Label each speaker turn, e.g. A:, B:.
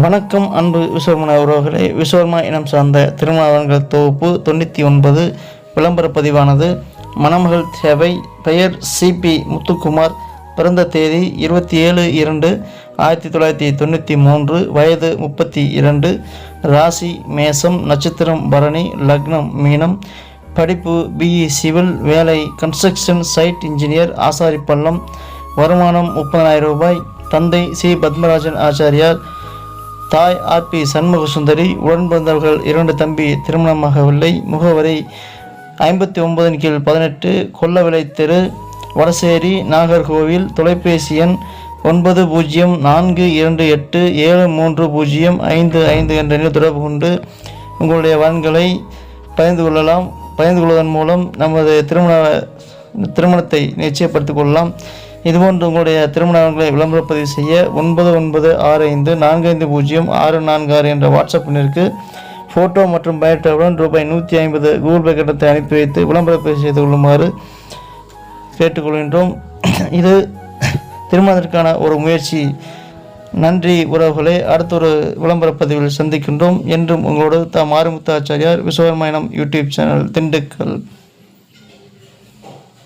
A: வணக்கம் அன்பு விஸ்வர்மன உறவுகளே விஸ்வர்மா இனம் சார்ந்த திருமணங்கள் தொகுப்பு தொண்ணூற்றி ஒன்பது விளம்பர பதிவானது. மணமகள் சேவை பெயர் சிபி முத்துக்குமார். பிறந்த தேதி இருபத்தி ஏழு இரண்டு ஆயிரத்தி தொள்ளாயிரத்தி தொண்ணூற்றி மூன்று. வயது முப்பத்தி இரண்டு. ராசி மேசம் நட்சத்திரம் பரணி லக்னம் மீனம். படிப்பு பிஇ சிவில் வேலை கன்ஸ்ட்ரக்ஷன் சைட் இன்ஜினியர் ஆசாரிப்பள்ளம். வருமானம் முப்பதாயிரம் ரூபாய். தந்தை சி பத்மராஜன் ஆச்சாரியார். தாய் ஆர்பி சண்முக சுந்தரி உடன் பிறந்தவர்கள் இரண்டு தம்பி திருமணமாகவில்லை. முகவரி ஐம்பத்தி ஒன்பதின் கீழ் பதினெட்டு கொல்லவிலை தெரு வடசேரி நாகர்கோவில் தொலைபேசி எண் ஒன்பது பூஜ்ஜியம் நான்கு இரண்டு எட்டு ஏழு மூன்று பூஜ்ஜியம் ஐந்து ஐந்து என்ற எண்ணில் தொடர்பு கொண்டு உங்களுடைய வரன்களை பகிர்ந்து கொள்ளலாம். பகிர்ந்து கொள்வதன் மூலம் நமது திருமண திருமணத்தை நிச்சயப்படுத்திக் கொள்ளலாம். இதுபோன்று உங்களுடைய திருமணங்களை விளம்பரப்பதிவு செய்ய ஒன்பது ஒன்பது ஆறு ஐந்து நான்கு ஐந்து பூஜ்ஜியம் ஆறு நான்கு ஆறு என்ற வாட்ஸ்அப் எண்ணிற்கு ஃபோட்டோ மற்றும் பயோட்டாவுடன் ரூபாய் நூற்றி ஐம்பது கூகுள் பே கட்டணத்தை அனுப்பி வைத்து விளம்பரப்பதிவு செய்து கொள்ளுமாறு கேட்டுக்கொள்கின்றோம். இது திருமணத்திற்கான ஒரு முயற்சி. நன்றி உறவுகளே அடுத்த ஒரு விளம்பரப்பதிவில் சந்திக்கின்றோம். என்றும் உங்களோடு தாம் ஆறுமுத்தாச்சாரியார் விஸ்வகர்மாயணம் யூடியூப் சேனல் திண்டுக்கல்.